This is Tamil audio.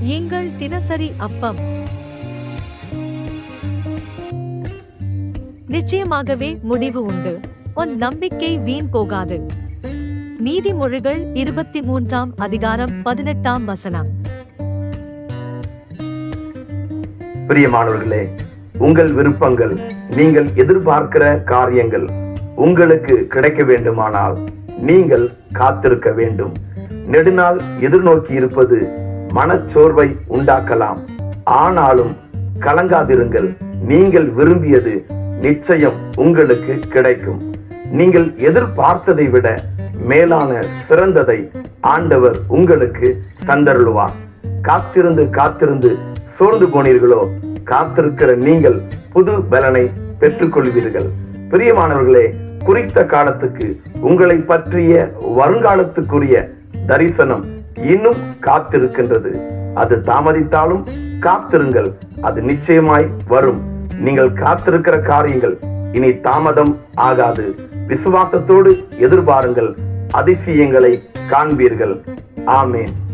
எங்கள் தினசரி அப்பம். நிச்சயமாகவே முடிவு உண்டு. உன் நம்பிக்கை வீண் போகாது. நீதிமொழிகள் இருபத்தி மூன்றாம் அதிகாரம் பதினெட்டாம் வசனம். பிரியமானவர்களே உங்கள் விருப்பங்கள் நீங்கள் எதிர்பார்க்கிற காரியங்கள் உங்களுக்கு கிடைக்க வேண்டுமானால் நீங்கள் காத்திருக்க வேண்டும். நெடுநாள் எதிர்நோக்கி இருப்பது மனச்சோர்வை உண்டாக்கலாம். ஆனாலும் கலங்காதிருங்கள். நீங்கள் விரும்பியது நிச்சயம் உங்களுக்கு கிடைக்கும். நீங்கள் எதிர்பார்த்ததை விட மேலான சிறந்ததை ஆண்டவர் உங்களுக்கு தந்தருள்வார். காத்திருந்து காத்திருந்து சோர்ந்து போனீர்களோ காத்திருக்கிற நீங்கள் புது பலனை பெற்றுக்கொள்வீர்கள். பிரியமானவர்களே குறித்த காலத்துக்கு உங்களை பற்றிய வருங்காலத்துக்குரிய தரிசனம் இன்னும் காத்திருக்கின்றது. அது தாமதித்தாலும் காத்திருங்கள். அது நிச்சயமாய் வரும். நீங்கள் காத்திருக்கிற காரியங்கள் இனி தாமதம் ஆகாது. விசுவாசத்தோடு எதிர்பாருங்கள். அதிசயங்களை காண்பீர்கள். ஆமேன்.